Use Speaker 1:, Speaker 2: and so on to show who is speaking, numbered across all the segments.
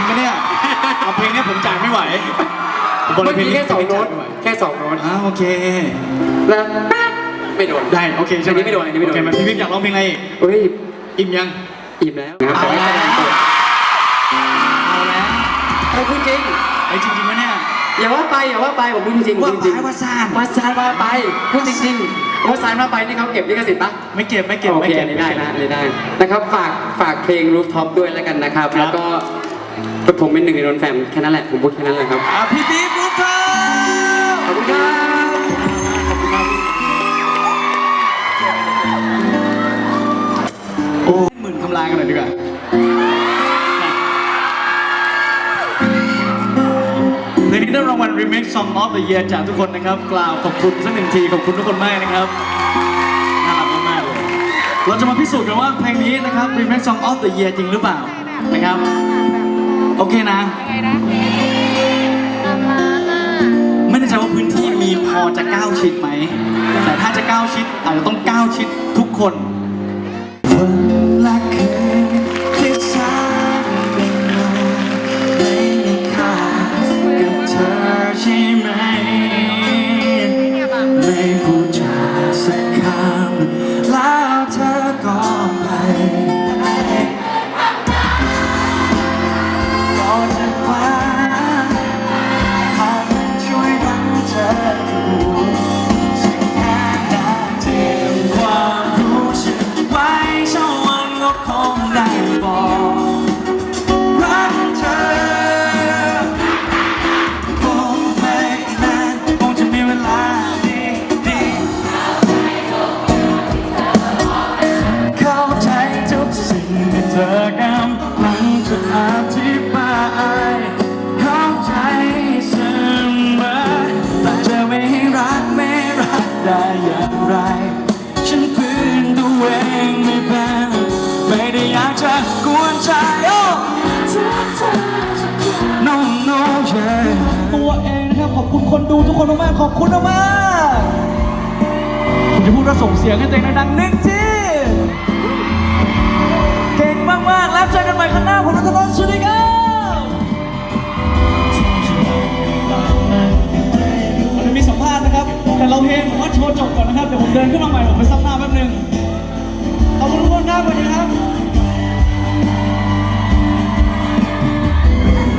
Speaker 1: ริงปะเนี่ยเอาเพลงเนี้ยผมจ่ายไม่ไหวผมบอกเล
Speaker 2: เมื่
Speaker 1: ย
Speaker 2: อ
Speaker 1: เพลง
Speaker 2: กี้
Speaker 1: นี้
Speaker 2: แค่สองโน้ต
Speaker 1: จ่ายไม่ไหว
Speaker 2: แค่สองโน้ต
Speaker 1: อ้าวโอเค
Speaker 2: แล้วไม่โดน
Speaker 1: ได้โอเคใช่ไหม
Speaker 2: อันนี้ไม่โดนอันนี้ไม่โดน
Speaker 1: โอเคมันพี่วิกอยากร้องเพลงอะไรอีก
Speaker 2: เฮ้ย
Speaker 1: อิ่มยัง
Speaker 2: อิ่มแล้วนะครับ
Speaker 1: เอาแล้ว
Speaker 2: แสดงตัว
Speaker 1: เอาแล้ว
Speaker 2: เฮ้ยพูดจริง
Speaker 1: ไอ้จริงๆปะเนี่ย
Speaker 2: อย่าว่าไปอย่าว่าไปผมพูดจริงๆ
Speaker 1: ว่า
Speaker 2: พูดจริง
Speaker 1: ไปว่าซ่าน
Speaker 2: ว่าซานว่าไปพูดจริงๆว่าซานว่าไปนี่เขาเก็บลิขสิทธิ์ปะ
Speaker 1: ไม่เก็บไม่เก็บ
Speaker 2: โอ
Speaker 1: ไม่
Speaker 2: เค
Speaker 1: เก็
Speaker 2: อั
Speaker 1: บ
Speaker 2: นนี้ได้นะอันนี้ได้นะครับฝากฝากเพลง Rooftop ด้วยแล้วกันนะครับ
Speaker 1: ครับ
Speaker 2: แล้วก็ ผมเป็นหนึ่งในนนแฟมแค่นั้นแหละผมพูดแค่นั้นแหละครับ
Speaker 1: อะพี่บิ๊กรูปครับ
Speaker 2: ขอบคุณครับ
Speaker 1: ขอบคุณครับโอ้หมื่นทำลายกันหน่อยดีกว่าเพลงนี้ได้รางวัล Remix Song of the Year จากทุกคนนะครับ กล่าวขอบคุณสักหนึ่งทีขอบคุณทุกคนมากนะครับน่ารักมากๆเลยเราจะมาพิสูจน์กันว่าเพลงนี้นะครับ Remix Song of the Year จริงหรือเปล่านะครับ โอเคนะไม่แน่ใจว่าพื้นที่มีพอจะก้าวชิดไหม แต่ถ้าจะก้าวชิดอาจจะต้องก้าวชิดทุกคน ขอบคุณมากๆผมจะพูดว่าส่งเสียงให้ตัวเองดังๆหนึ่งทีเก่งมากๆ แล้วเจอกันใหม่ข้างหน้าผมรัตนนท์สวัสดีครับมันจะมีสัมภาษณ์นะครับ แต่เราเพลงผมว่าโชว์จบก่อนนะครับ เดี๋ยวผมเดินขึ้นมาใหม่ ผมไปซับหน้าแป๊บนึงขอบคุณทุกคนครับสวัสดีครับ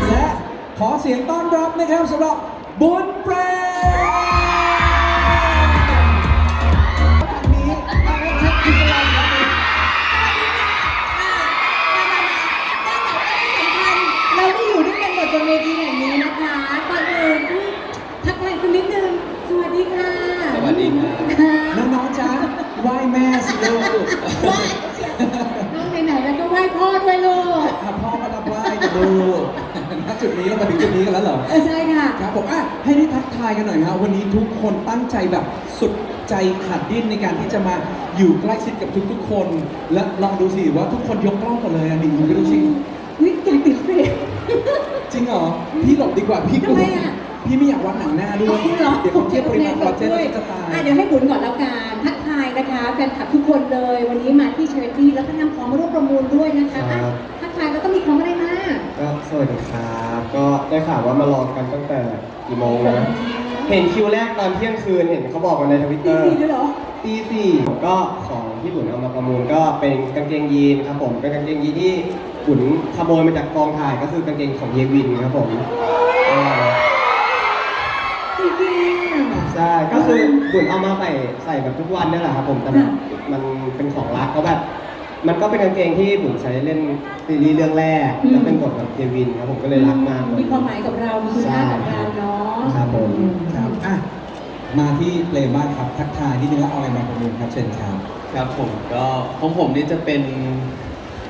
Speaker 3: และขอเสียงต้อนรับนะครับสำหรับบุญเปร วันนี้อาไว้เช็คอิสลามครับ
Speaker 4: เราได้อยู่ด้วยกันหมดบนเวทีแห่งนี้นะคะก่อนอื่นทักทายสักนิดนึง สวัสดีค่ะ สวัสดีค่ะ
Speaker 3: น้องๆจ๊ะไหว้แม่สิลูก
Speaker 4: น้องไหนๆแล้วก็ไหว้พ่อด้วยลูก
Speaker 3: พ่อก็รับไหว้ลูก จุดนี้เรามาถึงจุดนี้กันแล้วเหรอ
Speaker 4: เออใช่ค่ะ
Speaker 3: ครับผมอะให้ได้ทักทายกันหน่อยครับวันนี้ทุกคนตั้งใจแบบสุดใจขาดดิ้นในการที่จะมาอยู่ใกล้ชิดกับทุกๆคน และลองดูสิว่าทุกคนยกกล้องหมดเลยอะนี่ดูสิ
Speaker 4: วิอยากติดเฟรม
Speaker 3: จริงเหรอพี่หลบดีกว่าพี่กลัว
Speaker 4: ทำไมอะ
Speaker 3: พี่ไม่อยากวัดหนังหน้าด้วย
Speaker 4: จริงเหรอ
Speaker 3: เดี๋ยวเขาเทียบปริมาณคอลลาเจน
Speaker 4: ด้
Speaker 3: แล้ววยจะตาย
Speaker 4: อะเดี๋ยวให้บุญก่อนแล้วกันทักทายนะคะแฟนคลับทุกคนเลย วันนี้มาที่เชอร์ตี้แล้วก็นำของมาร่วมประมูลด้วยนะคะอะทักทายแล้วก็มีของอะไรมา
Speaker 5: ก็สวัสดีครับ ก็ได้ข่าวว่ามารอกันตั้งแต่กี่โมงนะ เห็นคิวแรกตอนเที่ยงคืนเห็นเขาบอกกันในทวิตเต
Speaker 4: ตี
Speaker 5: อร์
Speaker 4: สี่ด้วยเหรอ
Speaker 5: ตีสี่ก็ของที่บุญเอามาประมูลก็เป็นกางเกงยีนครับผม เป็นกางเกงยีนที่บุญขโมยมาจากกองถ่ายก็คือกางเกงของเยวินครับผมอ่า
Speaker 4: จริงๆ
Speaker 5: ใช่ก็คือบุญเอามาใส่ใส่แบบทุกวันนี่แหละครับผมแต่แบบมันเป็นของรักก็แบบ มันก็เป็นกางเกงที่บุญใช้เล่นซีรีส์เรื่องแรก
Speaker 4: อืม
Speaker 5: แล้วเป็นบทกับเยวินครับผมก็เลยรักมากเลย
Speaker 4: มีความหมายกับเรามีคุณค่ากับเราเนาะ
Speaker 5: ครับผม
Speaker 3: ครับอะมาที่เปลมบ้างครับทักทายที่นึงแล้วเอาอะไรมาประมูลครับเชิญครับ
Speaker 6: ครับผมก็ของผมนี่จะเป็น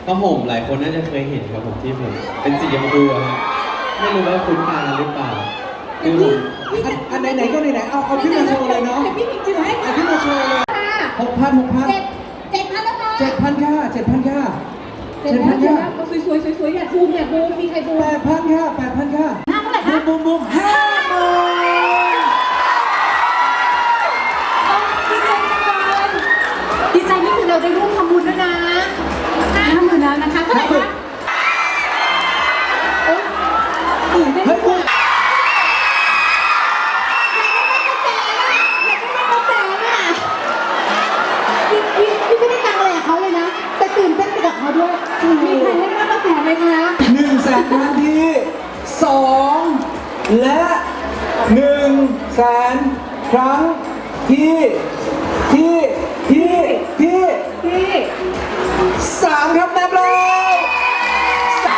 Speaker 6: ผ้าห่มหลายคนน่าจะเคยเห็นครับผมที่ผมเป็นสีชมพูอะฮะไม่รู้ว่าคุ้นตาหรือเปล่าคือผม
Speaker 3: อันอันไหนๆก็ไหนๆเอาเอาขึ้นมาโชว์เลยเนาะ
Speaker 4: พี่มีจือให้
Speaker 3: เอา
Speaker 4: ค่ะ
Speaker 3: ขึ้นมาโชว์เลย
Speaker 4: ค่ะ
Speaker 3: หกพันหกพัน
Speaker 4: เจ็ดเจ็ดพันแล้วค่ะ
Speaker 3: เจ็ดพันค่าเจ็ดพันค่า
Speaker 4: เจ็ดพัน
Speaker 3: ค่า
Speaker 4: ก็สวยๆสวยๆอยากบูมอยากบูมมีใครบูม
Speaker 3: แปดพันค่าแปดพันค่า
Speaker 4: ห้าเท่าไหร่คะ
Speaker 3: บูมบูมห้าหมื่น
Speaker 4: ดีใจนี่คือเราได้ร่วมทำบุญด้วยนะห้าหมื่นแล้วนะคะเท่าไหร่คะ
Speaker 3: ตื่น 2 และ1แสนครั้งที่ที่ที่ที่
Speaker 4: ที่
Speaker 3: สามครับนับเลยสา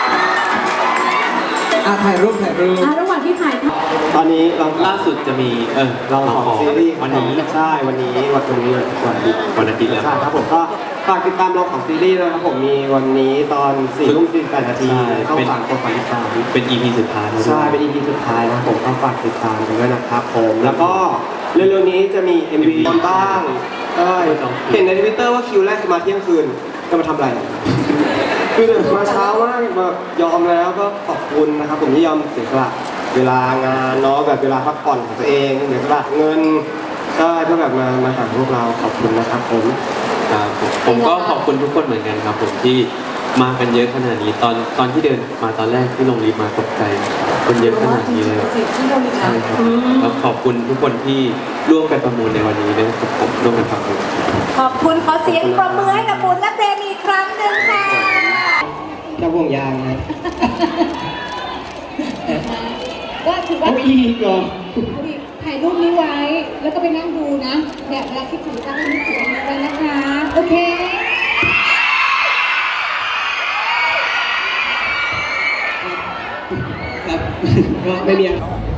Speaker 3: อาถ่ายรูปถ่ายรูป
Speaker 4: อะระหว่างที่ถ่าย
Speaker 5: ตอนนี้เรา
Speaker 6: ล่าสุดจะมีเออ
Speaker 5: เราเของซีรีส์
Speaker 6: วันนี้
Speaker 5: ใช่ วันนี้วันตรงนี้วัน
Speaker 6: วันอาทิตย์แล้ว
Speaker 5: ใช่ครับผมก็ ฝากติดตามเราของซีรีส์นะครับผมมีวันนี้ตอน4ทุ่ม48นาที
Speaker 6: ใช่
Speaker 5: ช่อง
Speaker 6: เป็น
Speaker 5: สามกด33
Speaker 6: เป็น EP สุดท้ายแล้วด้วย
Speaker 5: ใช่เป็น EP สุดท้ายนะครับผมก็ฝากติดตามกันด้วยนะครับผม แล้วก็เร็วๆนี้จะมี MV ตอนบ้างใช่เห็นในทวิตเตอร์ว่าคิวแรกคือมาเที่ยงคืนจะมาทำอะไร คือแบบมาเช้ามากมายอมแล้วก็ขอบคุณนะครับ ผมที่ยอมเสียสละเวลางานเนาะแบบเวลาพักผ่อนของตัวเองเสียสละเงินใช่เพื่อแบบมามาหาพวกเราขอบคุณนะครับผม
Speaker 6: ครับผมผมก็ขอบคุณทุกคนเหมือนกันครับผมที่มากันเยอะขนาดนี้ตอนตอนที่เดินมาตอนแรกที่ลงลิฟต์มาตกใจคนเยอะขนาดนี้เลย
Speaker 4: ที่เรามี
Speaker 6: ใช่ครับแล้วขอบคุณทุกคนที่ร่วมกันประมูลในวันนี้ด้วยครับผมร่วมกันประมูล
Speaker 4: ขอบคุณขอเสียงปรบมือให้กับบุญและเพลงอีกครั้งหนึ่งค่ะ
Speaker 5: จะห่วงยางนะ
Speaker 4: ก็ถือว่า
Speaker 5: เอาอีกเหรอ
Speaker 4: เอายรูปนี้ไว้ แล้วก็ไปนั่งดูนะแบบเวลาคิดถึงก็ให้นึกถึงอันนี้ไว้นะคะ โอเค
Speaker 5: ครับก็ไม่มีอะไร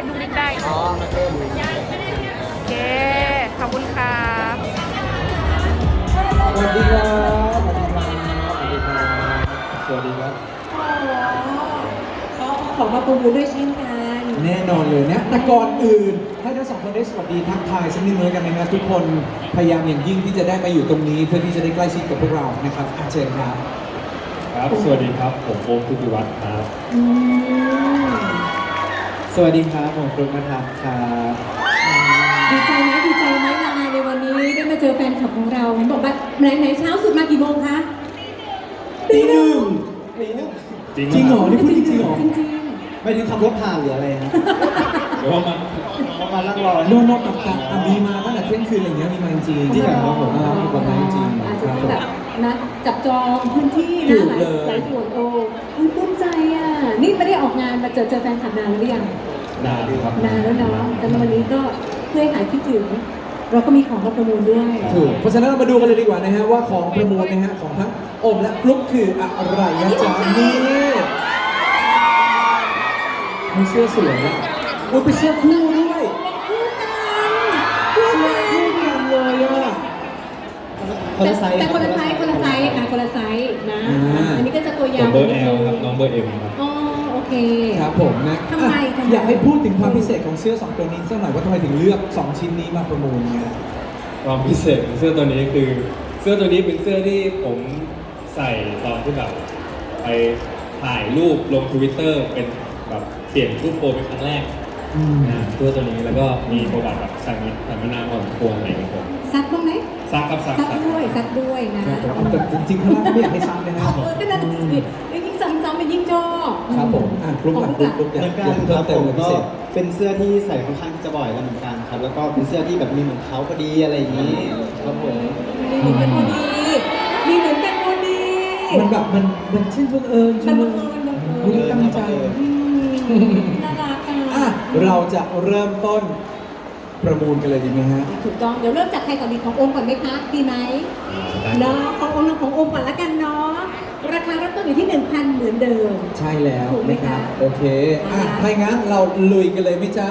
Speaker 7: เต้นได้ดูนิดได้โอเค ขอบคุณครับ
Speaker 3: สวัสดีครับสวัสดีครับสวัสดีครับ
Speaker 4: ขอของมาประมูลด้วยเช่นกัน
Speaker 3: แน่นอนเลยนะแต่ก่อนอื่นให้ทั้งสองคนได้สวัสดีทักทายสักนิดนึงกันนะครับทุกคนพยายามอย่างยิ่งที่จะได้มาอยู่ตรงนี้เพื่อที่จะได้ใกล้ชิดกับพวกเรานะครับอาเชิญครับ
Speaker 8: ครับ สวัสดีครับ ผมโอมพุทธิวัฒน์ครับ
Speaker 4: อืม
Speaker 5: สวัสดีครับ ผมฟลุ๊กนะครับครับ
Speaker 4: ดีใจไหมดีใจไหมมางานในวันนี้ได้มาเจอแฟนคลับของเราเห็นบอกว่าไหนไหนเช้าสุดมากี่โมงคะ
Speaker 3: ตีหนึ่ง
Speaker 8: จริง
Speaker 3: จริงเหรอนี่พูดจริงๆเหรอ
Speaker 4: จริง
Speaker 5: ไม่ถึงขับรถผ่านหรืออะไรฮะ
Speaker 8: เดี๋ยวว่ามัน
Speaker 5: เขามานั่งรอ
Speaker 3: โนโนตับตับอะมีมาตั้งแต่เที่ยงคืนอะไรอย่างเงี้ยมีมาจริง
Speaker 4: ๆ
Speaker 3: ๆที่ไหนครับผมอ่ามีแบบนั้นจริง
Speaker 4: อาจ
Speaker 3: ๆค
Speaker 4: จะ
Speaker 3: รับ
Speaker 4: ต้องแบบนะจับจองพื้นที่
Speaker 3: ถู
Speaker 4: นะ
Speaker 3: ก
Speaker 4: หลาย
Speaker 3: เลย
Speaker 4: หลายส่วนโอ้คุณภูมิใจอะ นี่ไม่ได้ออกงานมาเจอเจอแฟนคลับนานหรือยัง
Speaker 8: นานครับ
Speaker 4: นานแล้วเนาะแต่วันนี้ก็เพื่อให้หายคิดถึง เราก็มีของมาประมูลด้วย
Speaker 3: ถูกเพราะฉะนั้นเรามาดูกันเลยดีกว่านะฮะว่าของประมูลนะฮะของทั้งโอมและฟลุ๊กคืออะไรนะจ๊ะนี่มีเสื้อสวยอะโอ้ยเป็นเสื้อคู่ด้วย
Speaker 4: คู่
Speaker 3: เสื้อ
Speaker 4: กัน
Speaker 3: คู่กันเลยอะ
Speaker 5: คนละไซส์
Speaker 4: แต่คนละไซส์คนละไซส์อะคนละไซส์นะ
Speaker 3: อ่า
Speaker 4: อันนี้ก็จะตัวยา
Speaker 8: ส่ว
Speaker 4: วน
Speaker 8: เบอร์
Speaker 4: นิ
Speaker 8: แอ
Speaker 4: ด
Speaker 8: ล
Speaker 4: นึง
Speaker 8: ครับน้องเบอร์เอ็มครับ
Speaker 4: อ๋อโอ เค
Speaker 3: ครับผมนะ
Speaker 4: ทำไม
Speaker 3: อะ
Speaker 4: ทำไม
Speaker 3: อยากให้พูดถึงความพิเศษของเสื้อสองตัวนี้สักหน่อยว่าทำไมถึงเลือกสองชิ้นนี้มาประมูลเนี่ย
Speaker 8: ความพิเศษของเสื้อตัวนี้คือ เสื้อตัวนี้เป็นเสื้อที่ผมใส่ตอนที่แบบไปถ่ายรูปลงทวิตเตอร์เป็นแบบเปลี่ยนรูปโปรเป็นครั้งแรก
Speaker 3: อืม
Speaker 8: นะเสื้อตัวนี้แล้วก็มีประวัติแบบสั่งสั่งมานานพอสมควรอะไรอย่างเงี้ยผม
Speaker 4: ซักบ้างไหม
Speaker 8: ซักครับซัก
Speaker 4: ซัก
Speaker 8: ซัก
Speaker 4: ด้วยซักด้วยนะครับ
Speaker 3: ผมแต่จริงๆข้างล่างก็ไม่อยากให้ซ้ำนะฮะ
Speaker 4: เออก็นั่นสิยิ่งซ้ำๆมันยิ่ งชอบ
Speaker 3: ครับผมอะฟลุ๊ก
Speaker 4: ข
Speaker 3: ห
Speaker 4: อ
Speaker 3: ลั
Speaker 4: ง
Speaker 3: ง
Speaker 4: ฟ
Speaker 3: ฟลุ๊
Speaker 4: ลุ๊
Speaker 3: ก
Speaker 4: ก
Speaker 3: ฟลุ๊กอยา
Speaker 9: เห
Speaker 3: ก
Speaker 9: มือนกัน
Speaker 3: เพิ่
Speaker 9: ค
Speaker 3: ม
Speaker 9: รับ
Speaker 3: เติ
Speaker 9: ผมม
Speaker 3: อะไรพิ
Speaker 9: ก็
Speaker 3: เศษ
Speaker 9: เป็นเสื้อที่ใส่ค่อนข้างที่จะบ่อยแล้วเหมือนกันครับ แล้วก็เป็นเสื้อที่แบบมีเหมือนเขาพอดีอะไรอย่างนี้ครับผม
Speaker 4: มีเหมือนกันพอดีมีเหมือนกันพอดี
Speaker 3: มันแบบมันมันชื่นบังเอิญ
Speaker 4: มัน
Speaker 3: ชื่
Speaker 4: บังเอิญบังเอิญ
Speaker 3: ไม่ได้ตั้งใจ
Speaker 4: อืมน่ารัก
Speaker 3: อะ
Speaker 4: อะ
Speaker 3: เราจะเริ่มต้นประมูลกันเลยดีไหมฮะ
Speaker 4: ถูกต้องเดี๋ยวเริ่มจากใครก่อนดีของโอมก่อนไหมคะดีไหมเนาะของโอมกับของโอมก่อนละกันเนาะ ราคาเริ่มต้นอยู่ที่ 1,000 เหมือนเดิม
Speaker 3: ใช่แล้ว
Speaker 4: ถูกไหม
Speaker 3: นะครับ
Speaker 4: คะ
Speaker 3: โอเคอะ
Speaker 4: นะคะ
Speaker 3: ถ้าอย่างนั้นเราลุยกันเลยไหมจ๊ะ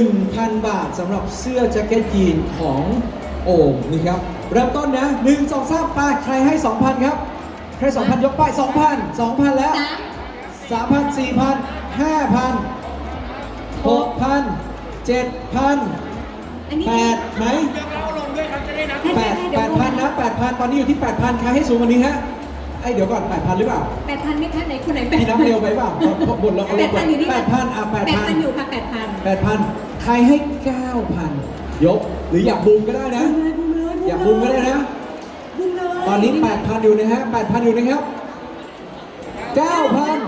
Speaker 3: 1,000 บาทสำหรับเสื้อแจ็คเก็ตยีนของโอมนะครับ เริ่มต้นนะ 1 2 3 8ใครให้ 2,000 ครับ ใคร 2,000 ยกไป2,000 2,000 แล้ว
Speaker 4: สาม
Speaker 3: 3,000 4,000 5,000 6,000 7,000
Speaker 4: อันนี้
Speaker 3: 8ไหม
Speaker 4: ให้
Speaker 3: แป
Speaker 4: ให้
Speaker 3: ด
Speaker 4: ให้
Speaker 3: แป
Speaker 4: เดี๋ยว
Speaker 3: ดพันนะแปดพันตอนนี้อยู่ที่แปดพันใครให้สูงกวันนี้ฮะ ไอยเดี๋ยวก่อนแปดพันหรือเปล่า
Speaker 4: แปดพันไหมคะไหนคนไหน
Speaker 3: พี่นับเร็วไปเปล่าเพราะเพราะบนเราเขาล
Speaker 4: แป
Speaker 3: บ
Speaker 4: ดพันอยู่นี่
Speaker 3: แปดพันอะแปด
Speaker 4: แปด
Speaker 3: พัน
Speaker 4: พันอยู่ค่ะแปดพัน
Speaker 3: แปดพันใครให้เก้าพันยก หรืออยากบูมก็ได้นะ
Speaker 4: บูมเลยบูมเลย
Speaker 3: อยากบูมก็ได้นะ
Speaker 4: บูมเลย
Speaker 3: ตอนนี้แปดพันอยู่นะฮะแปดพันอยู่นะครับเก้าพัน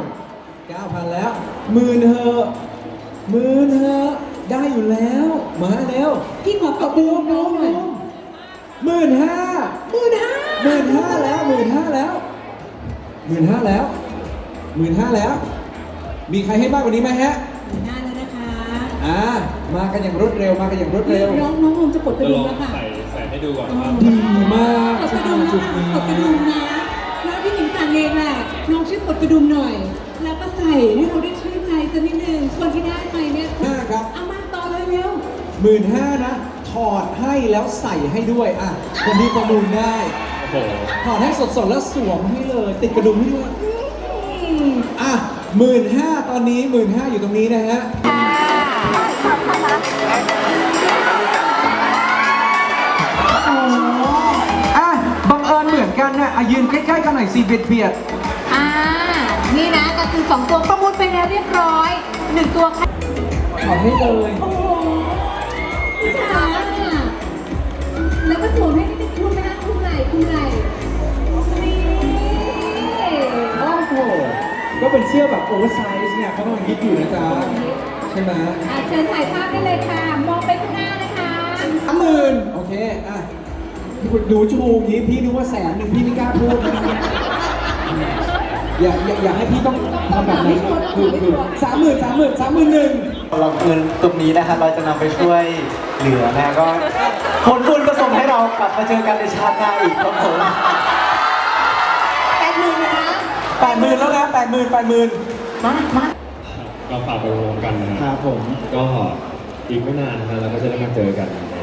Speaker 3: เก้าพันแล้วหมื่นเหอะหมื่นเหอะได้อยู่แล้ว มาแล้ว
Speaker 4: พี่ขอขอบ
Speaker 3: บู
Speaker 4: บู
Speaker 3: ม
Speaker 4: มน้
Speaker 3: บู
Speaker 4: อง
Speaker 3: ม
Speaker 4: หน่อย
Speaker 3: บูมหมื่นห้า
Speaker 4: หมื่นห้า
Speaker 3: หมื่นห้าแล้วหมื่นห้าแล้ว หมื่นห้าแล้วหมื่นห้าแล้ว มีใครให้มากกว่านี้ไหมฮะ
Speaker 4: หมื่นห้าแล้วนะคะ
Speaker 3: อ่ามากันอย่างรวดเร็วมากันอย่างรวดเร็ว
Speaker 4: น้องน้องคงจะกดกระ
Speaker 8: จะล
Speaker 4: ดุ
Speaker 8: อ
Speaker 4: ม
Speaker 8: ง
Speaker 4: แล้วค่ะ
Speaker 8: ใส่ใส่ให้ดูก่อน
Speaker 4: อ๋อ
Speaker 8: ครับ
Speaker 3: ดีมาก
Speaker 4: กดกระ
Speaker 3: ที่
Speaker 4: ดุม
Speaker 3: จุด
Speaker 4: นะ
Speaker 3: นี้
Speaker 4: กดกระดุมนะแล้วพี่หญิงสั่งเองแหละน้องช่วยกดกระดุมหน่อย แล้วก็ใส่ให้เราได้ชื่นใจสักนิดนึงส่วนที่ได้ไปเนี่ย
Speaker 3: ห้าครับ
Speaker 4: เอามาต่อเลยเร็ว
Speaker 3: หมื่นห้านะ ถอดให้แล้วใส่ให้ด้วย อะ คนที่ประมูลได้
Speaker 8: โอ้โห
Speaker 3: ถอดให้สดๆแล้วสวมให้เลย ติดกระดุมให้ด้วยอะหมื่นห้าตอนนี้หมื่นห้าอยู่ตรงนี้นะฮะอะบังเอิญเหมือนกันนะอะยืนใกล้ๆกันหน่อยสิเบียดเบียด
Speaker 4: อ่า นี่นะก็คือสองตัวประมูลไปแล้วเรียบร้อยหนึ่งตัวค่ะ
Speaker 3: ถอดให้เลย
Speaker 4: โอ้โหพี่จ๋าแล้วก็สวมให้นิดนึงคุณไหมคะคุณไหล่คุณไหล่
Speaker 3: ก็เป็นเสื้อแบบโอเวอร์ไซส์เนี่ยเขากำลังฮิตอยู่นะจ๊ะใช่ไหม
Speaker 4: อะเชิญถ่ายภาพได้เลยค่ะ มองไปข้างหน้านะคะ
Speaker 3: สามหมื่นโอเคอะหนูชูอย่างนี้พี่นึกว่าแสนหนึ่งพี่ไม่กล้าพูดนะอย่าอย่าอย่าให้พี่ต้องทำแบบนั้นคือคือสามหมื่นสามหมื่นสามหมื่นหนึ่ง
Speaker 9: เราเงินตรงนี้นะฮะเราจะนำไปช่วยเหลือนะก็ผลบุญก็ส่งให้เรากลับมาเจอกันในชาติหน้าอีกครับผม
Speaker 3: แปดหมื่นแล้วนะแปดหมื่นแปดหมื่น
Speaker 4: มามา
Speaker 8: ก็ฝากไปรวมกันนะค
Speaker 9: ค
Speaker 8: รั
Speaker 9: รั
Speaker 8: บบ
Speaker 9: ผม
Speaker 8: ก็อีกไม่นานนะฮะเราก็จะได้มาเจอกันใน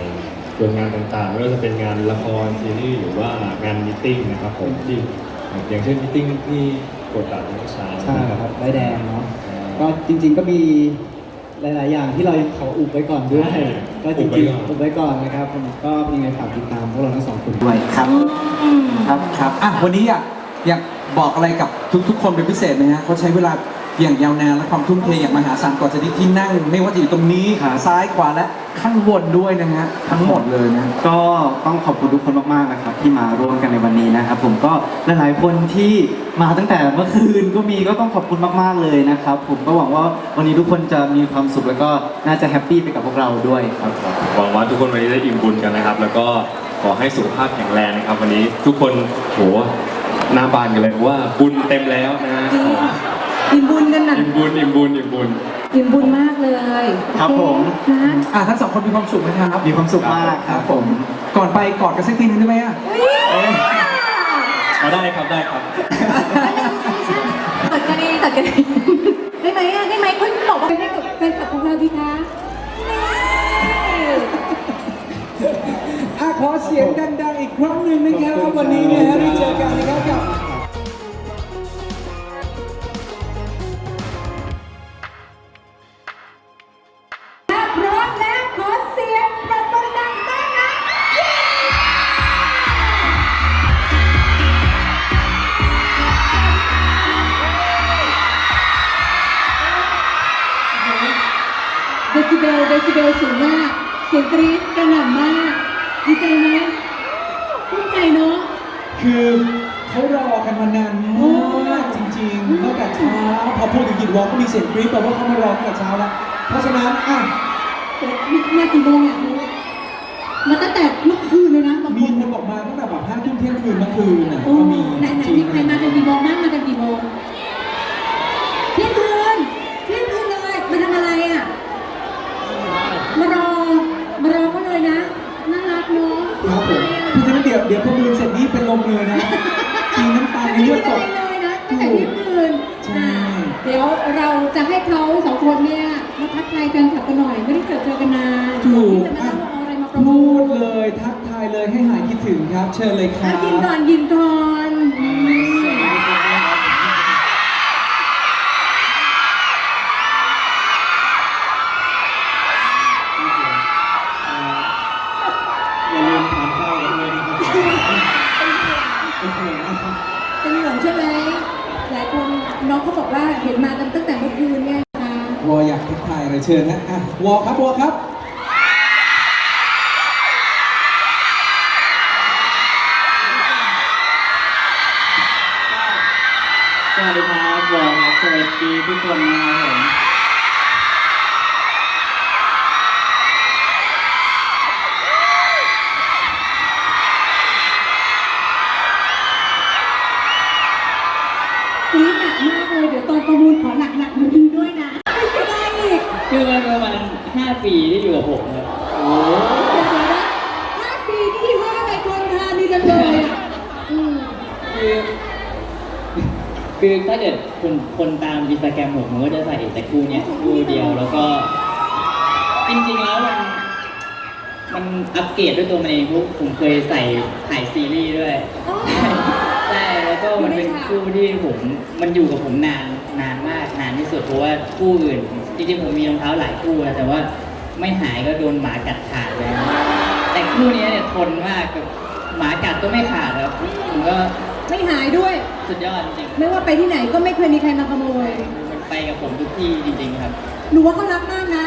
Speaker 8: ดวงงานต่างๆไม่ว่าจะเป็นงานละครซีรีส์หรือว่างานมิทติ้งนะครับผมที่อย่างเช่นมิทติ้งที่กดดันเมื่อเช้า
Speaker 9: ใช่ครับใบแดงเนาะ ก็จริงๆก็มีหลาย ๆ อย่างที่เราขออุบไว้ก่อนด้วย
Speaker 8: ใช่
Speaker 9: ก็จ
Speaker 8: อุ
Speaker 9: ริ
Speaker 8: บ
Speaker 9: ง
Speaker 8: ไว้ก่อน
Speaker 9: ๆอุบไว้ก่อนนะครับผมก็ยังไงฝากติดตามพวกเราทั้งสองคนด้วย ครับ
Speaker 3: ครับครับอะวันนี้อยาก อยากบอกอะไรกับทุก ๆ คนเป็นพิเศษไหมฮะเขาใช้เวลาอย่างยาวนานและความทุ่มเทอย่างมหาศาลกว่าจะได้ที่นั่ง ไม่ว่าจะอยู่ตรงนี้ขาซ้ายขวาและข้างบนด้วยนะฮะทั้งหมดเลยนะ
Speaker 9: ก็ต้องขอบคุณทุกคนมากๆนะครับ ที่มาร่วมกันในวันนี้นะครับ ผมก็หลายๆคนที่มาตั้งแต่เมื่อคืนก็มีก็ต้องขอบคุณมากๆเลยนะครับ ผมก็หวังว่าวันนี้ทุกคนจะมีความสุขแล้วก็น่าจะแฮปปี้ไปกับพวกเราด้วยครับ
Speaker 8: หวังว่าทุกคนวันนี้จะอิ่มบุญกันนะครับ แล้วก็ขอให้สุขภาพแข็งแรงนะครับ วันนี้ทุกคนโห หน้าบานกันเลยเพราะว่าบุญเต็มแล้วนะฮะ
Speaker 4: จริงอิ่มบุญกันน่ะ
Speaker 8: อิ่มบุญอิ่มบุญอิ่มบุญ
Speaker 4: อิ่มบุญมากเลย
Speaker 9: ครับผม
Speaker 4: โอเคนะ
Speaker 3: อะทั้งสองคนมีความสุขนะครับ
Speaker 9: มีความสุขมากครับผม
Speaker 3: ก่อนไปกอดกันสักทีนึงได้ไหมอะ
Speaker 8: เอาได้ครับได้ครับ
Speaker 4: ตัดกันเองตัดกันเองได้ไหมอะได้ไหมคุณบอกว่าให้กับแฟนคลับของเราดีคะ
Speaker 3: ขอเสียงดังๆอีกครั้งหนึ่งนะครับวันนี้นะฮะได้เจอกันนะครับกับ คือเขารอกันมานานมากจริงๆตั้งแต่เช้าพอพูดถึงกิจวอล์กก็มีเสียงกรี๊ดแปลว่าเขามารอตั้งแต่เช้าแล้ว เพราะฉะนั้นอะ
Speaker 4: มีมากี่โมงอยากรู้มาตั้งแต่เมื่อคืนเลยนะบาง
Speaker 3: มี
Speaker 4: คน
Speaker 3: คนบอกมาตั้งแต่แบบห้าทุ่มเที่ยงคืนเมื่อคืนน่ะ
Speaker 4: โอ้
Speaker 3: ก็มี
Speaker 4: ไหนไหน
Speaker 3: จริง
Speaker 4: มีใครมากันกี่โมงบ้างมากันกี่โมงเที่ยงคืนเที่ยงคืนเลยมาทำอะไรอะมารอมารอก็เลยนะน่ารักเนาะ
Speaker 3: ครับผม
Speaker 4: ทำไมอะ
Speaker 3: เพราะฉะนั้นเดี๋ยวเดี๋ยวประมูลเสร็จนี้เป็นลมเลยนะจริงน้ำตาใน
Speaker 4: อันนี้
Speaker 3: เลือ
Speaker 4: ไม่
Speaker 3: ด
Speaker 4: ได้
Speaker 3: ตก
Speaker 4: เลย เดี๋ยวเราจะให้เขาสองคนเนี่ยมาทักทายแฟนคลับกันหน่อย ไม่ได้เจอเจอกันนาน
Speaker 3: ถูก
Speaker 4: ที่จะมาเล่าเอาอะไรมาโปรโม
Speaker 3: พูด
Speaker 4: ท
Speaker 3: เลยทักทายเลยให้หายคิดถึงครับ เชิญเลยครั
Speaker 4: อะ
Speaker 3: บ
Speaker 4: ยินก่อนยินก่อน เชิ
Speaker 3: ญนะอะวอครับวอครับ
Speaker 9: สวัสดีครับวอลครับสวัสดีทุกคนนะ คื
Speaker 4: อ
Speaker 9: คือถ้าเกิดคนคนตามอินสตาแกรมผมผมก็จะใส่แต่คู่เนี้ยคู่เดียวแล้วก็ จริงๆแล้วมันมันอัปเกรดด้วยตัวมันเองเพราะผมเคยใส่ถ่ายซีรีส์ด้วย
Speaker 4: อ๋อ
Speaker 9: ใช่แล้วก็มันเป็นคู่ที่ผมมันอยู่กับผมนานนานมากนานที่สุดเพราะว่าคู่อื่นจริงๆผมมีรองเท้าหลายคู่นะแต่ว่าไม่หายก็โดนหมากัดขาดเลยแต่คู่นี้เนี่ยทนมากแบบหมากัดก็ไม่ขาดครับผมก็
Speaker 4: ไม่หายด้วย
Speaker 9: สุดยอดจริง
Speaker 4: ไม่ว่าไปที่ไหนก็ไม่เคยมีใครมาขโมย
Speaker 9: ๆมันไปกับผมทุกที่จริงๆครับ
Speaker 4: หนูว่าเขารักมากนะ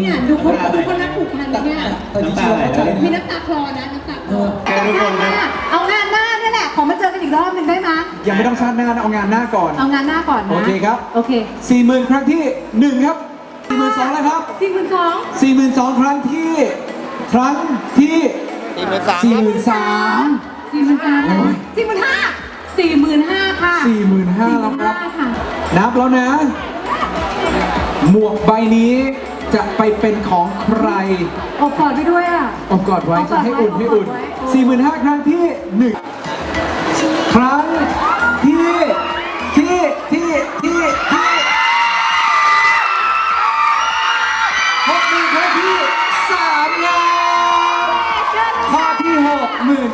Speaker 4: เนี่ยดูเขาดูเขารักผูกพันนะเนี่ย
Speaker 3: แต่จริงๆเราเข้าใจ
Speaker 4: มี
Speaker 3: นะ
Speaker 4: น้ำตาคลอนะน้ำตาคลอ
Speaker 3: เออ
Speaker 4: เอางานหน้าเอางานหน้าเนี่ยแหละขอมาเจอกันอีกรอบหนึ่งได้ไหม
Speaker 3: ยังไม่ต้องชาติหน้านะเอางานหน้าก่อน
Speaker 4: เอางานหน้าก่อนนะ
Speaker 3: โอเคครับ
Speaker 4: โอเค
Speaker 3: สี่หมื่นครั้งที่หนึ่งครับสี่หมื่นสองแล้วครับ
Speaker 4: สี่หมื่นสอง
Speaker 3: สี่หมื่นสองครั้งที่ ครั้งที่สี่หมื่นสามสี่หมื่นสาม
Speaker 4: สี่หมื่นสามสี่หมื่นห้าสี่หมื่นห้าค่ะ
Speaker 3: สี่หมื่นห้าแล้วครับ
Speaker 4: ค่ะ
Speaker 3: นับแล้วนะ หมวกใบนี้จะไปเป็นของใคร
Speaker 4: เอากอดไปด้วยอะ
Speaker 3: เอากอดไว้
Speaker 4: เอาก
Speaker 3: จะ
Speaker 4: อด
Speaker 3: ให้
Speaker 4: ไว้
Speaker 3: อุ่นให้อุ่น
Speaker 4: เอากอดไว้
Speaker 3: สี่หมื่นห้าครั้งที่หนึ่งครั้ง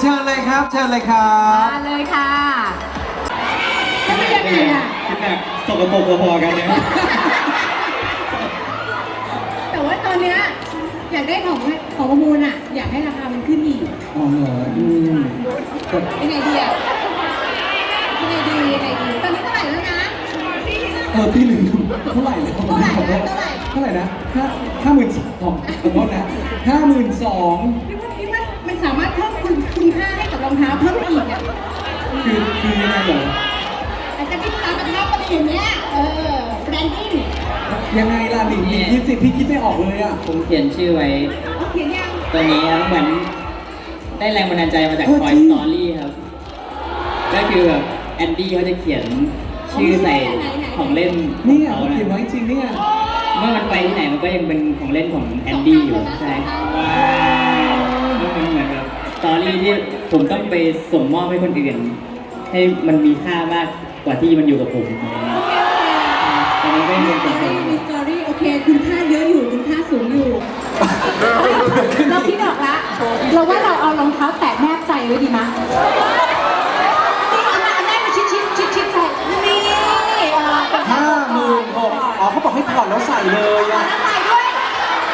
Speaker 3: เชิญเลยครับ เชิญเลยครับ
Speaker 4: มาเลยค่ะแล้วเป็นยังไงอะ
Speaker 8: คิดแบบสกปรกพอๆกันเนี่ย
Speaker 4: แต่ว่าตอนเนี้ยอยากได้ของของประมูลอะ อยากให้ราคามันขึ้นอีก
Speaker 3: อ๋อเหรออืม
Speaker 4: ยังไงดีอะยังไงดียังไงดีตอนนี้เท่าไหร่แล้วนะ
Speaker 3: เออพี่ลืมเท่าไหร่เลย
Speaker 4: เท่าไหร่นะเท่าไหร่
Speaker 3: เท่าไหร่นะห้าห้าหมื่นสองขอโทษนะห้าหมื่นสอง
Speaker 4: พี่ว่าพี่ว่า คุณคุณค่าให้กับรองเท้าเพิ่มอีกอะ
Speaker 3: คือคือยังไงเหรอ
Speaker 4: อาจจะที่ตามกระเท้าอะไรอย่างเงี้ยเออแบรนดิ้ง
Speaker 3: ยังไงล่ะหนิงหนิงคิดสิพี่คิดไม่ออกเลยอะ
Speaker 9: ผมเขียนชื่อไว้
Speaker 4: เขาเขียนยัง
Speaker 9: ตัวนี้ครับเหมือนได้แรงบันดาลใจมาจาก
Speaker 3: เออ
Speaker 9: Toy
Speaker 3: จริง
Speaker 9: Story ครับก็คือแบบแอนดี้เขาจะเขียนชื่อใส่ของเล่นขอ
Speaker 3: นี่
Speaker 9: ง
Speaker 3: อะ
Speaker 9: เขา
Speaker 3: เขียน
Speaker 9: นะ
Speaker 3: ไว้จริงเนี่ย
Speaker 9: เมื่อมันไปที่ไหนมันก็ยังเป็นของเล่นของแอนดี้อยู่ใช่ก็เป็นเหมือนแบบส ตอรี่ที่ผมต้องไปส่งมอบให้คนอื่น ให้มันมีค่ามากกว่าที่มันอยู่กับผมตอนนี้ก็ยัง
Speaker 4: มี
Speaker 9: เป็น
Speaker 4: ส
Speaker 9: ข
Speaker 4: ต
Speaker 9: อ
Speaker 4: อง
Speaker 9: ผม
Speaker 4: รี่มีสตอรี่โอเค คุณค่าเยอะอยู่คุณค่าสูงอยู่ เราคิดออกละ เราว่าเราเอารองเท้าแตะแนบใจไว้ดีมั้ยนี่เอามาเอาแนบมาชิดชิดชิดชิดใจนี่เออเป็น
Speaker 3: ห้าหมื่นหกอ๋อเขาบอกให้ถอดแล้วใส่เลยอะ
Speaker 4: แล้วใส่ด้วย
Speaker 3: โอ้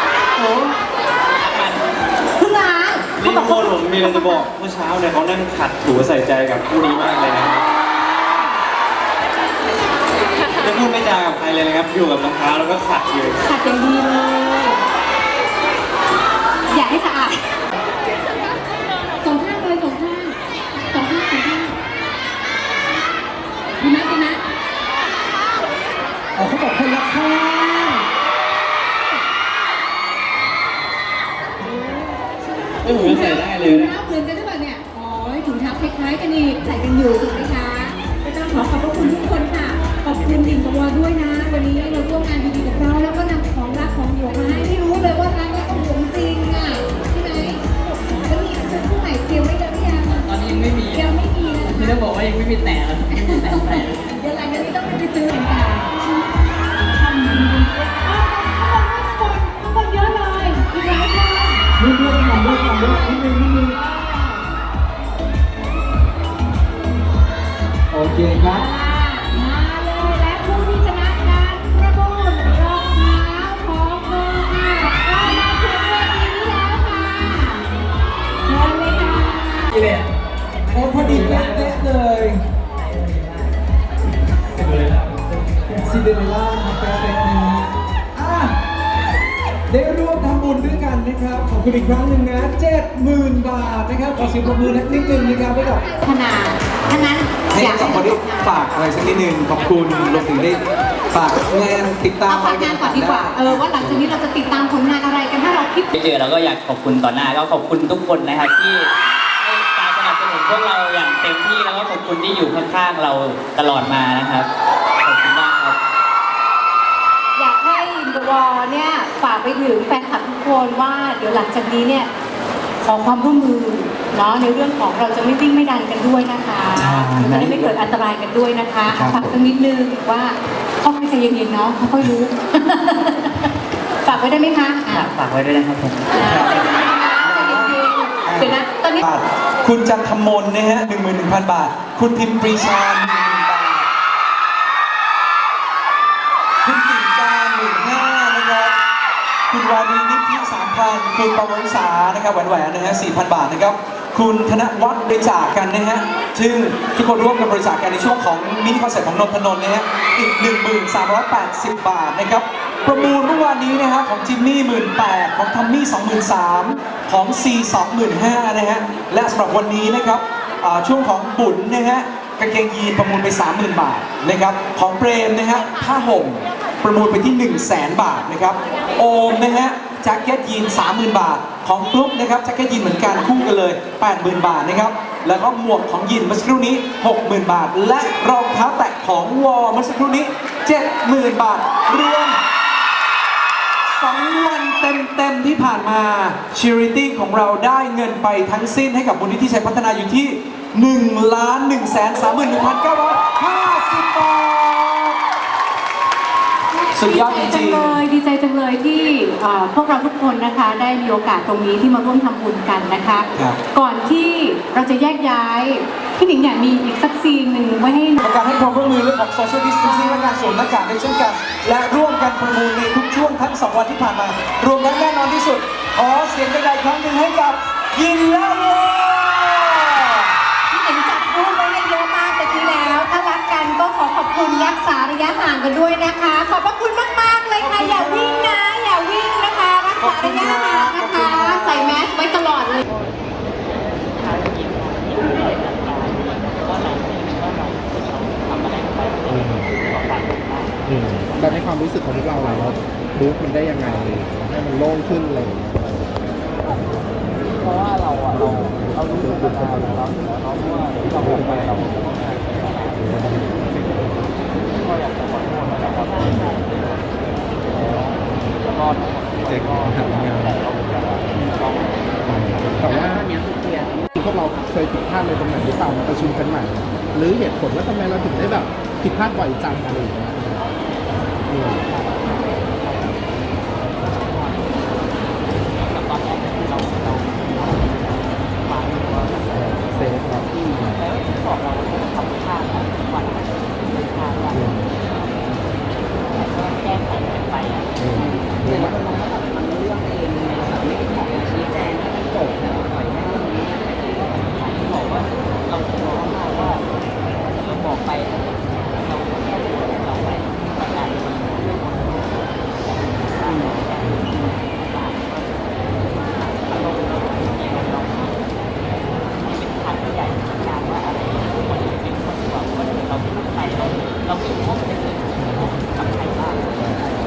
Speaker 4: คุณล้างเขา
Speaker 5: นี่
Speaker 4: บอก
Speaker 5: โคนผมมีอะไรจะบอกเมื่อเช้าเนี่ยเขานั่งขัดถูใส่ใจกับคู่นี้มากเลยนะครับไม่พูดไม่จากับใครเลยนะครับอยู่กับรองเท้าแล้วก็ขัดอยู่
Speaker 4: ขัดอย่างดีเลย อยากให้สะอาดสองข้างเลยสองข้างสองข้างสองข้างดีไหมดีไหม
Speaker 3: อ๋อเขาบอกคนละข้าง
Speaker 9: ไม่ผมก็ใส่ได้เลย
Speaker 4: ถุง
Speaker 9: นะ
Speaker 4: เท้าเหมือนกันหรือเปล่าเนี่ยอ๋อถุงเท้าคล้ายๆกันอีกใส่กันอยู่ถูกไหมคะก็ต้องขอขอบพระคุณทุกคนค่ะ ขอบคุณดิ่งตัวด้วยนะ วันนี้เราร่วมงานดีๆกับเราแล้วก็นำของรักของหวงมาให้ที่รู้เลยว่ารักและก็หวงจริงอะใช่ไหมแล้วมีเสื้อคู่ใหม่เตรียมไว้แล้วหรือยัง
Speaker 9: ตอนนี้ยังไม่มี
Speaker 4: ยังไม่มีนะ
Speaker 9: ที่
Speaker 4: คะ
Speaker 9: ต้องบอกว่ายังไม่มีแต่แล้วไม่มีแต่ใส่
Speaker 4: เดี๋ยวหลังจากนี้ต้องไปซื้อเหมือนกัน
Speaker 3: โอเคครับ
Speaker 4: มาเลยและผู้ที่ชนะการประมูลรองเท้าของโบอาก็มาถึงเวทีนี้แล้วค่ะเชิญเลยค่ะ
Speaker 3: โอ้พอดีเป๊ะเลยซินเดอเรลล่า บุญด้วยกันนะครับ ขอบคุณอีกครั้งหนึ่งนะ70,000บาทนะครับ ขอเสียงปรบมือนิดนึงนะครับให้กับ
Speaker 4: ขนาดฉะนั้น
Speaker 3: ให้
Speaker 4: อยาก
Speaker 3: สองคนนี้ฝากอะไรสักนิดนึงขอบคุณรวมถึงได้ฝากงานติดตาม
Speaker 4: เอาฝากงานก่อนดีกว่า เออว่าหลังจากนี้เราจะติดตามผลงานอะไรกันถ้าเราคิด
Speaker 10: เจอเราก็อยากขอบคุณต่อหน้าก็ขอบคุณทุกคนนะครับที่ให้การสนับสนุนพวกเราอย่างเต็มที่แล้วก็ขอบคุณที่อยู่ข้างๆเราตลอดมานะครับขอบคุณมากครับ
Speaker 4: อยากให้อินเตอร์วอลเนี่ย ฝากไปถึงแฟนคลับทุกคนว่าเดี๋ยวหลังจากนี้เนี่ยขอความร่วมมือเนาะในเรื่องของเราจะไม่วิ่งไม่ดันกันด้วยนะคะ
Speaker 3: ใช่
Speaker 4: จะได้ไม่เกิดอันตรายกันด้วยนะคะ
Speaker 3: ครับ
Speaker 4: ฝากสักนิดนึงว่าค่อยๆใจเย็นๆเนาะค่อยๆรู้ ฝากไว้ได้ไหมคะอะ
Speaker 10: ฝากไว้ด้วยนะครับผม
Speaker 4: นะใจเย็นๆนะใจเย็นๆเดี๋ยวนะตอนนี้
Speaker 3: บาทคุณจันทมนนะฮะ11,000บาท คุณพิมพ์ปรีชา10,000บาท คุณกิ่งการหมื่นห้านะครับ คุณวารีนิธิสามพันคุณปวิสานะครับแหวนแหวนนะฮะสี่พันบาทนะครับ คุณธนวัฒน์บริจาคกันนะฮะซึ่งทุกคนร่วมกันบริจาคกันในช่วงของมินิคอนเสิร์ตของนนทนนท์นะฮะอีก 1380 บาทนะครับ ประมูลเมื่อวานนี้นะฮะของจิมมี่หมื่นแของทัมมี่สองหมื่นสามของซีสองหมื่นห้านะฮะ และสำหรับวันนี้นะครับอ่าช่วงของบุญนะฮะกางเกงยีนประมูลไป 30,000 บาทนะครับ ของเปรมนะฮะผ้าห่ม ประมูลไปที่ 1 0 0 0 0แบาทนะครับ โอมนะฮะแจ็คเก็ตยีน30,000 บาท ของฟลุ๊กนะครับแจ็คเก็ตยีนเหมือนกันคู่กันเลย 80,000 บาทนะครับ แล้วก็หมวกของยินเมื่อสักครู่นี้ 60,000 บาท และรองเท้าแตะของวอลเมื่อสักครู่นี้ 70,000 บาทรวมสองวันเต็มๆที่ผ่านมา Charity ของเราได้เงินไปทั้งสิ้นให้กับมูลนิธิชัยพัฒนาอยู่ที่1ล้าน1แสน31,950บาท สุดยอดจ
Speaker 4: ดีใจจั
Speaker 3: ริ
Speaker 4: ง
Speaker 3: ง
Speaker 4: เลยดีใจจังเลยที่เอ่อพวกเราทุกคนนะคะได้มีโอกาสตรงนี้ที่มาร่วมทำบุญกันนะคะ
Speaker 3: ครับ
Speaker 4: ก่อนที่เราจะแยกย้ายพี่หนิงอยากมีอีกสักซีนหนึ่งไว้ให้
Speaker 3: ๆการให้ความร่วมมือเรื่องของ Social Distancing และการสวมหน้ากากด้วยเช่นกัน และร่วมกันประมูลในทุกช่วงทั้ง 2 วันที่ผ่านมา รวมทั้งแน่นอนที่สุด ขอเสียงกระไดครั้งหนึ่งให้กับยินและวอ
Speaker 4: พี่ คุณรักษาระยะห่างกันด้วยนะคะ ขอบพระคุณมากๆเลยค่ะ อย่าวิ่งนะ อย่าวิ่งนะคะ รักษาระยะห่างนะคะ ใส่แมสไว้ตลอดเลย
Speaker 11: แบบในความรู้สึกของพวกเราเราบู๊มันได้ยังไงให้มันโล่งขึ้นอะไรอย่างเงี้ย
Speaker 10: เพราะว่าเราอะเราเรารู้สึกมานานแล้วครับเพราะว่าที่เราออกไปเราก็ อยากจะขอโทษนะครับแล้วก็
Speaker 11: เจ๊ก็ทำงานแต่เราแต่ว่าพวกเราเคยผิดพลาดในตรงไหนหรือเปล่ามาประชุมกันใหม่ หรือเหตุผลว่าทำไมเราถึงได้แบบผิดพลาดบ่อยจังอะไรอย่างเงี้ยเซฟครับ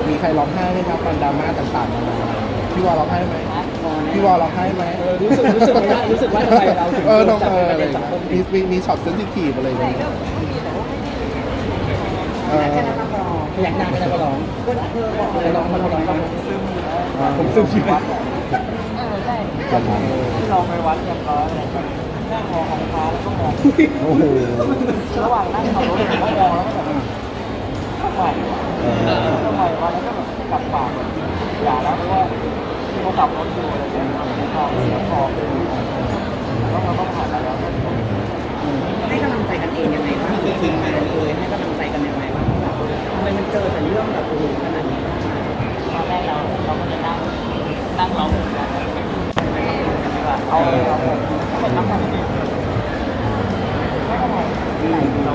Speaker 11: มีใครร้องไห้ไหมครับตอนดราม่าต่างๆนานาพี่วอลร้องไห้ไหมพี่วอลร้องไห้ไหม
Speaker 10: รู้สึกรู้สึกว่ารู้สึกว่าทำไมเราถึง
Speaker 11: เออต้อง
Speaker 10: จับ
Speaker 11: เออ
Speaker 10: เป็นป
Speaker 11: อะไร
Speaker 10: ระเด็นสังค มี
Speaker 11: มีมีช็อตเซนซิทีฟอะไรอย่างเงี้ยเออ
Speaker 10: อยากนั่งก็ได้ก็ร้องจะร้องมันร้องบ้าง
Speaker 11: ผมซึมชีวิต
Speaker 10: ที่ลองไปวัดยังร้อยนั่งมองของฟ้าแล้วก็มอง
Speaker 11: โอ้โห
Speaker 10: ระหว่างนั่งขับรถผมก็มองแล้วก็แบบทำไมทำไมวะแล้วก็แบบกลับปากอย่าแล้วเพราะว่า
Speaker 11: เขาขับรถอยู่อะไรเงี้ยครับพอแล้วพอแล้วเราก็ผ่านมาแล้ว
Speaker 12: ให้ กำลังใจกันเองยังไงบ้างทีมงานเลยให้กำลังใจกันยังไงบ้างแบบทำไมมันเจอแต่เรื่องแบบโอ้โหขนาดนี้
Speaker 10: ตอนแรกเราเราก็จะนั่งนั่งร้องเพลงกัน
Speaker 11: เอาเป็นนักการเมือง
Speaker 10: เรา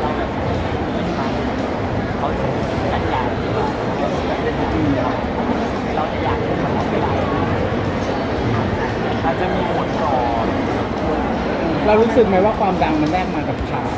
Speaker 10: เราแบบไม่ทำเขาสัญญาที่ว่าเราจะอยากให้มันทำเวลา
Speaker 11: อาจจะมีผลต่อ เรารู้สึกไหมว่าความดังมันแลกมากับข่าว